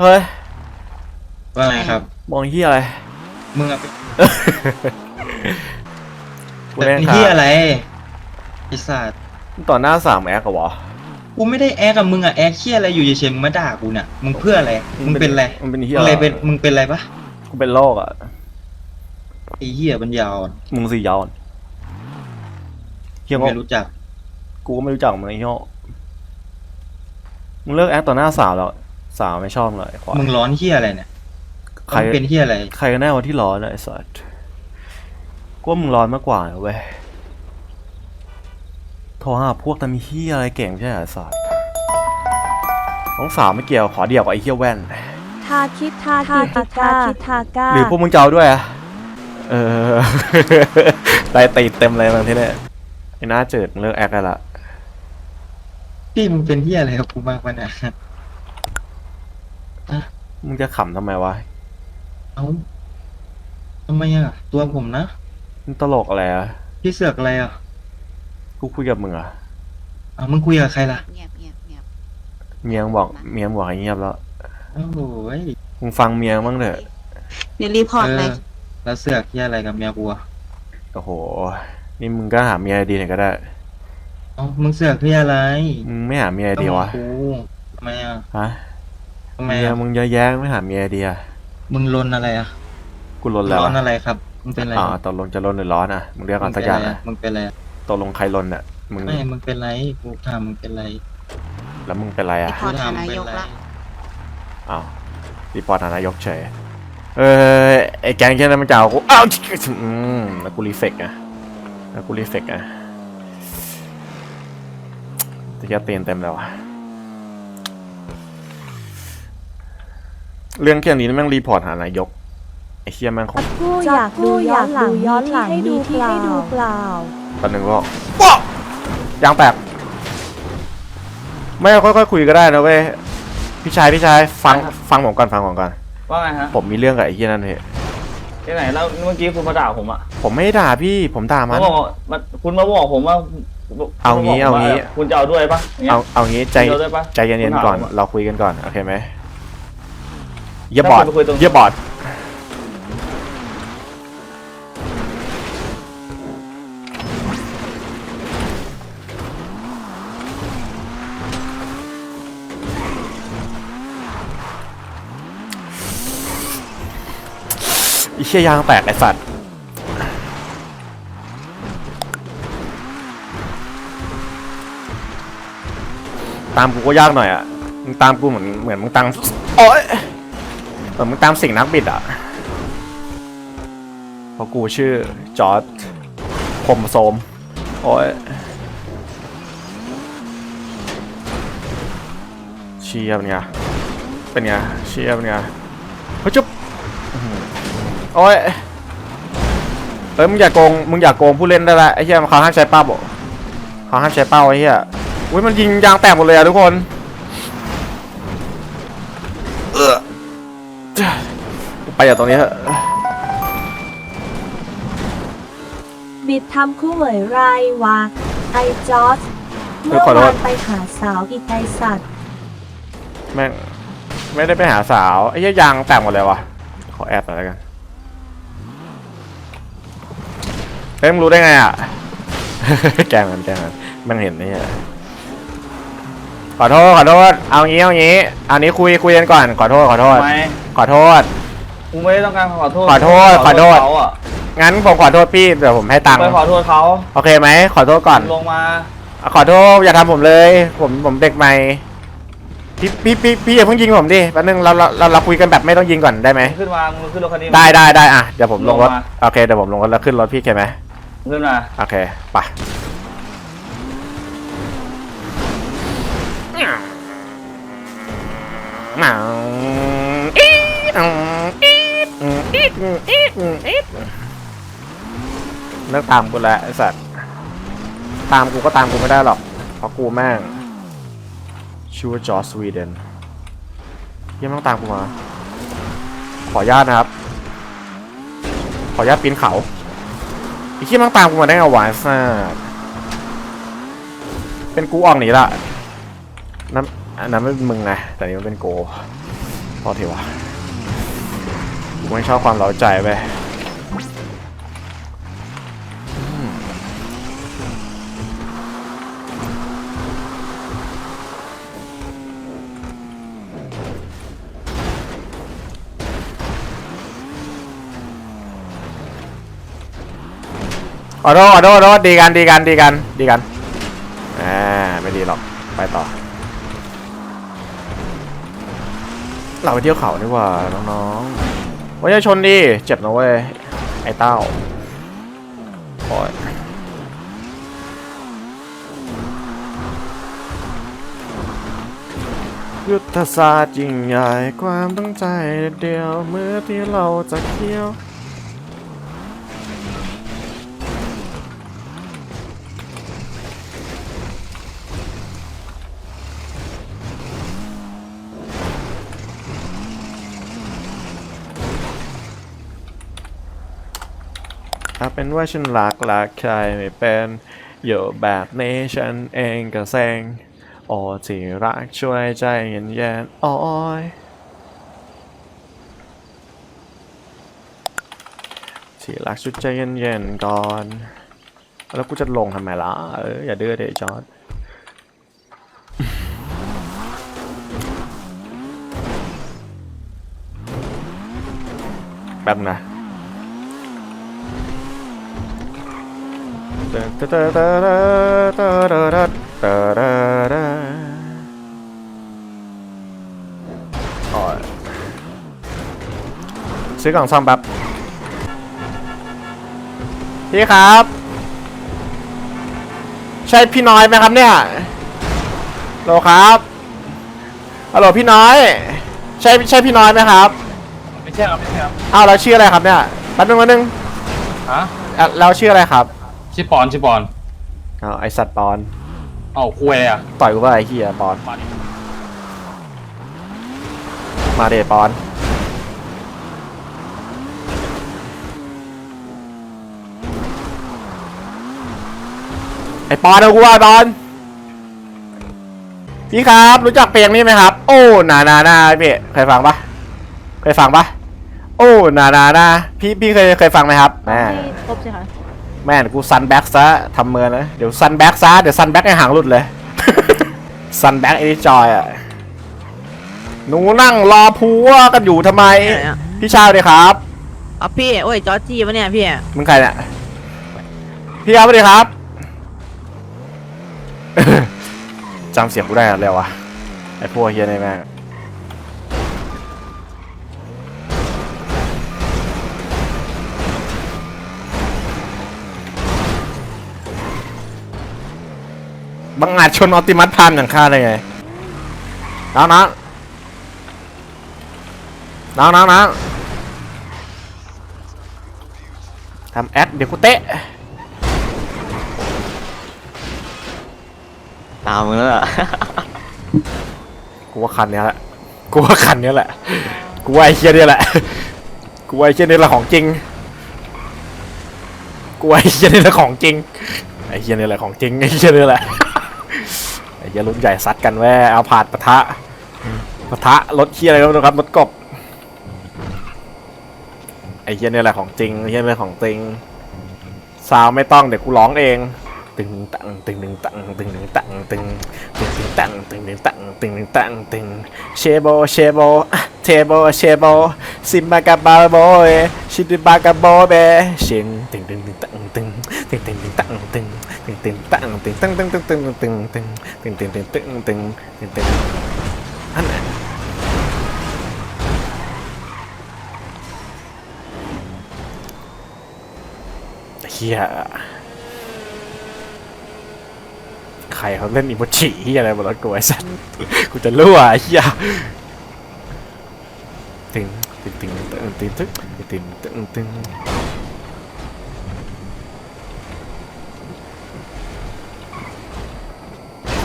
เฮ้ย ว่าไงครับ มองเฮียอะไร มึงอะเป็นกูเล่นเป็นขาเฮียอะไรไอ้สัตว์ต่อหน้าสามแอคเหรอวะกูไม่ได้แอคกับมึงอะแอคเฮียอะไรอยู่เฉยๆมึงมาด่ากูเนี่ยมึงเพื่ออะไรมึงเป็นอะไรมันเป็นเฮีมึยงอะไรเป็นมึงเป็นอะไรปะกูเป็นโรคอะ ไอ้เฮียปัญญาอ่อนมึงสี่ยาวอะเฮียก็ไม่รู้จักกูก็ไม่รู้จักมึงไอ้เฮียมึงเลิกแอคต่อหน้าสาวแล้ว สาวไม่ชอบเลยควายมึงร้อนเฮียอะไรเนี่ยใครมึงเป็นเฮียอะไร ใครกันแน่วันที่ร้อนอะไอ้สัสกูว่ามึงร้อนมากกว่านะเว้ยโทรหาพวกแต่มีเฮียอะไรเก่งใช่ไหมไอ้สัสน้องสาวไม่เกี่ยวขอเดียวกับไอ้เฮียแว่น ทาคิดทาคิดทาคิดทาก้าหรือพวกมึงจะเอาด้วยอะเออ ได้ตีเต็มเลยบางทีเนี่ยไอ้หน้าเจิดมึงเลิกแอคได้ละ พี่มึงเป็นเฮียอะไรกับกูมากปะเนี่ย มึงจะขำทำไมวะเอ้าทำไมอะตัวผมนะมึงตลกอะไรอะพี่เสือกอะไรอะกูคุยกับมึงอะอ้าวมึงคุยกับใครล่ะเงียบเงียบเงียบเมียงบอกเมียงบอกให้เงียบแล้วโอ้โหยมึงฟังเมียบ้างเถอะเดี๋ยวรีพอร์ตเอไปอแล้วเสือกเฮียอะไรกับเมียกูอะโอ้โห นี่มึงก็หาเมียดีหน่อยก็ได้เอ้ามึงเสือกเฮียอะไรมึงไม่หาเมียดีวะกูทำไมอะฮะ ทำไมเมียอะมึงเยอะแยะไม่หาเมียดีอะมึงลนอะไรอะกูลนแล้วร้อนอะอะไรครับ มึงเป็นอะไรอ่าตกลงจะลนหรือร้อนอะมึงเรียกก่อนสักอย่างนะมึงเป็นอะไรอะตกลงใครลนอะมึงไม่ มึงเป็นไรกูถามมึงเป็นไรแล้วมึงเป็นไรรีอะพอร์ตกูถาหามนายกเป็นไรละอ้าวรีพอร์ตหานายกเฉย เออไอ้แกงแค่นั้นมันจะเอากูอ้าวอืมแล้วกูรีเฟกอะแล้วกูรีเฟกอะแต่แค่เตียนเต็มแล้วอะ เรื่องแค่นี้แม่งรีพอร์ตหานายกไอ้เชี่ยแม่งของกูอยากดูย้อนหลังย้อนหลังให้ดูที่ให้ดูเปล่าตอนหนึ่งก็ว้าวยางแตกไม่ค่อยๆคุยก็ได้นะเว้ยพี่ชายพี่ชายฟังฟังผมก่อนฟังผมก่อนว่าไงฮะผมมีเรื่องกับไอ้เหี้ยนั่นเถอะที่ไหนแล้วเมื่อกี้คุณมาด่าผมอะผมไม่ได้ด่าพี่ผมด่ามันเขาบอกว่ามันคุณมาบอกผมว่าเอางี้คุณมบกผมเอางี้ว่คุณจะเอาด้วยปะย่งงี้ยเอาเอางี้ใจเดียวได้ปะใจเย็นๆก่อนคุณถามอะเราคุยกันก่อนโอเคไหม เยี่ยบอดถ้าคุณไปคุยตรงเยี่ยบอดไอีเชี่ยยางแตกไอสัตว์ตามกูก็ยากหน่อยอะ มึงตามกูเหมือนเหมือนมึงตามโอ๊ย เหมือนมึงตามสิ่งนักบิดอะเพราะกูชื่อจอร์ดคมโสมโอ้ยเชียเป็นไงเป็นไงเชียเป็นไงเฮ้ยจุ๊บโอ้ยเอ้ยมึงอย่าโกงมึงอย่าโกงผู้เล่นได้ละไอ้เหี้ยเขาห้ามใช้ป้าบอกเขาห้ามใช้เป้าไอ้เหี้ยอุ้ยมันยิงยางแตกหมดเลยอะทุกคน ไปจากตรงนี้เถอะบิดทำคู่เหมยไรวะไอจอร์จเมื่อวานไปหาสาวอีกไอสัตว์แม่งไม่ได้ไปหาสาวไอ้เหี้ยยางแตกหมดเลยวะขอแอบหน่อยแล้วกันเฮ้ยมึงรู้ได้ไงอะ แกล้งมันแกล้งมันแม่งเห็นนี่อะขอโทษขอโทษ เอางี้เอางี้ อันนี้คุยคุยกันก่อน ขอโทษขอโทษทำไมขอโทษ กูไม่ได้ต้องการขอโทษขอโทษขอโทษ เขาอะงั้นผมขอโทษพี่เดี๋ยวผมให้ตังค์ไปขอโทษเขาโอเคไหมขอโทษก่อน ลงมาอะขอโทษอย่าทำผมเลย ผมผมเด็กใหม่พี่พี่พี่พี่อย่าเพิ่งยิงผมดิแป๊บนึงเราเราเราเราคุยกันแบบไม่ต้องยิงก่อนได้ไหม ขึ้นมามึงขึ้นรถคันนี้มา ได้ได้ได้อะเดี๋ยวผมลงรถลงมา โอเคเดี๋ยวผมลงรถแล้วขึ้นรถพี่โอเคไหมขึ้นมาโอเคไป เลิกตามกูแล้วไอ้สัตว์ ตามกูก็ตามกูไม่ได้หรอก เพราะกูแม่งชื่อว่าจอร์สวีเดนยังต้องตามกูมา ขออนุญาตนะครับ ขออนุญาตปีนเขาไอ้ที่มันตามกูมาได้ไงวะไอ้สัสเป็นกูออกหนีละนั่นอันนั้นไม่เป็นมึงไงแต่นี่มันเป็นโกพอทีวะกู ไม่ชอบความเร้าใจไปออโดออโดออโดดีกันดีกันดีกันดีกันอ่าไม่ดีหรอกไปต่อ เราไปเที่ยวเขาดีกว่าน้องๆ ว่าจะชนดิเจ็บนะเว้ย ไอ้เต้าโอ้ยยุทธศาสตร์ยิ่งใหญ่ความตั้งใจเดียวเมื่อที่เราจะเคี่ยว ถ้าเป็นว่าฉันรักรักใครไม่เป็นอยู่แบบนี้ฉันเองก็เซ็งโอ้ที่รักช่วยใจเย็นเย็นๆโอ้ยที่รักช่วยใจเย็นเย็นๆก่อน แล้วกูจะลงทำไมล่ะเอออย่าดื้อเดจอดแป๊บนะ โอ้ย ซื้อกล่องซ่อมแป๊บพี่ครับ ใช่พี่น้อยไหมครับเนี่ยโลครับฮัลโหลพี่น้อย ใช่ใช่พี่น้อยไหมครับ ไม่ใช่ครับไม่ใช่ครับอ้าวเราชื่ออะไรครับเนี่ยแป๊บนึงแป๊บนึงฮะ อะเราชื่ออะไรครับ ชื่อปอนชื่อปอนอ้าวไอสัตว์ปอน เอ้าคุยอะต่อยกูว่าไอ้เหี้ยปอน มาดิมาเดปอน ไอปอนเอากูว่าไอ้ปอน พี่ครับรู้จักเพลงนี้ไหมครับ โอ้นานานาพี่เคยฟังปะเคยฟังปะโอ้นานานาพี่พี่เคยเคยฟังไหมครับแม่ให้ครบใช่ไหม แม่นกูซันแบ็กซะทำเมือนะเดี๋ยวซันแบ็กซะเดี๋ยวซันแบ็กให้หางหลุดเลย ซันแบ็กไอ้นี่จอยอะหนูนั่งรอผัวกันอยู่ทำไม ไหนอะ พี่ชายเลยครับอ๋อพี่โอ้ยจอร์จี้ปะเนี่ยพี่มึงใครเนี่ยพี่ครับสวัสดีครับ จำเสียงกูได้แล้ววะไอ้พวกเฮียนี่แม่ง บังอาจชนออติมัสพามอย่างข้าได้ไงน้องน้องน้องน้องน้องทำแอดเดี๋ยวกูเตะตามมึงแล้วล่ะ กูว่าคันเนี้ยแหละกูว่าคันเนี้ยแหละกูว่าไอ้เคียเนี่ยแหละกูว่าไอ้เคียเนี่ยแหละของจริงกูว่าไอ้เคียเนี่ยแหละของจริงไอ้เคียเนี่ยแหละของจริงไอ้เคียเนี่ยแหละไอ้เคียรุ่นใหญ่ซัดกันแว่เอาผาดปะทะปะทะรถเคียอะไรก็ไม่รู้ครับรถกบไอ้เคียเนี่ยแหละของจริงไอ้เคียเนี่ยของจริงซาวไม่ต้องเดี๋ยวกูร้องเองตึงตังตึงตึงตังตึงตึงตังตึงตึงตึงตังตึงตึงตังตึงตึงตังตึงเชโบเชโบเทโบเชโบซิมบากาบาโบเอชิดิบากาโบเบชินตึงตึงตึงตังตึงตึงตึงตึงตังตึง ตึงตั้งตึงตังตึงตึงตึงตึงตึงตึงตึงตึงตึงตึงตึงตึงตึงอันไหนเฮียใครเขาเล่นอิโมจิเฮียอะไรบนรถกูไอ้สัสกูจะรั่วเฮียตึงตึงตึงตึงตึงตึงตึงตึงตึง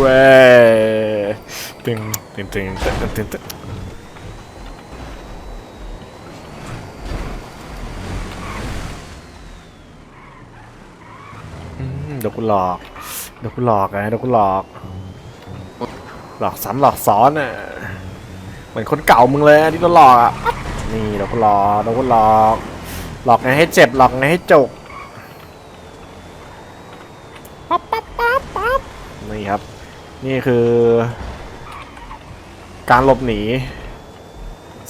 เว้ยตึงตึงตึงตึงตึงตึงตึงอืมเดี๋ยวกูหลอก เดี๋ยวกูหลอกไงเดี๋ยวกูหลอก หลอกซ้ำหลอกซ้อนอะ เหมือนคนเก่ามึงเลยที่โดนหลอกอะ นี่โดนคนหลอกโดนคนหลอก หลอกไงให้เจ็บหลอกไงให้จกปั๊บปั๊บปั๊บปั๊บนี่ครับ นี่คือ การหลบหนี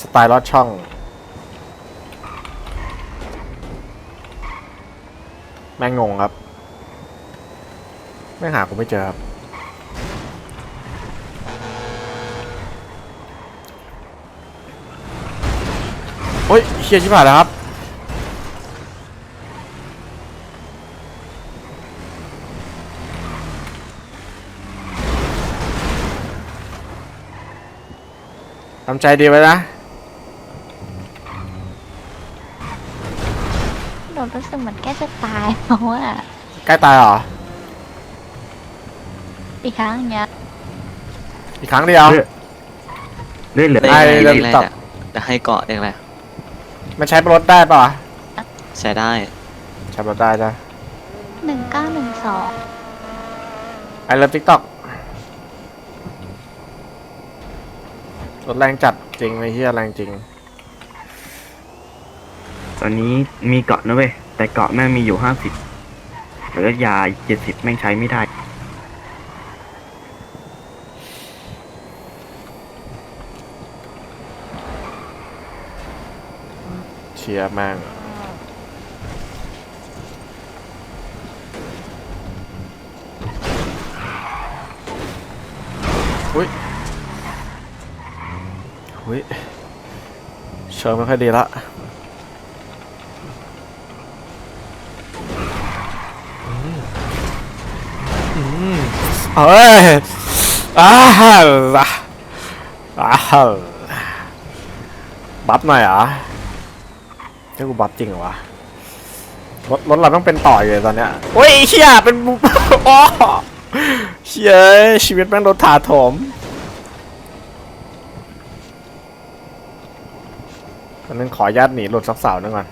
สไตล์ลอดช่อง แม่งงงครับ แม่งหากูไม่เจอครับ โอ้ยเชียชิบหายแล้วครับ ทำใจดีไว้นะ หนูรู้สึกเหมือนแกจะตายเพราะว่าใกล้ตายเหรอ อีกครั้งเนี้ยอีกครั้งเดียวเรื่อยเหลือไอ้ไอ้เรื่เรื่อองงตตอบจะให้เกาะเองแหละมันใช้รถได้ป่ะวะใช้ได้ ใช้รถได้จ้ะหนึ่งเก้าหนึ่งสองไอเลิฟทิกตอกร ถแรงจัดจริงไอ้เหี้ยแรงจริง ตอนนี้มีเกาะนะเว้ย แต่เกาะแม่งมีอยู่ห้าสิบแล้วก็ยาเจ็ดสิบแม่งใช้ไม่ได้ เชียร์แม่งอุ้ย อุ้ยเชิงไม่ค่อยดีละอืมอืมเฮ้ยอ้าวอ้าวบัฟหน่อยอะให้กูบัฟจริงเหรอวะรถรถเราต้องเป็นต่ออยู่เลยตอนเนี้ยโอ้ยเฮียเป็นบุโอ้เชียชีวิตแม่งโดนถาโถม อันนั้นขอญาตหนีหลุดซักสาวนึงก่อน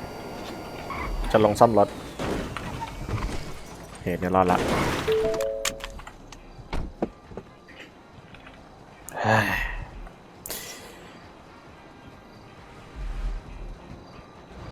จะลงซ่อมรถเหตุเนี่ยรอดละเฮ้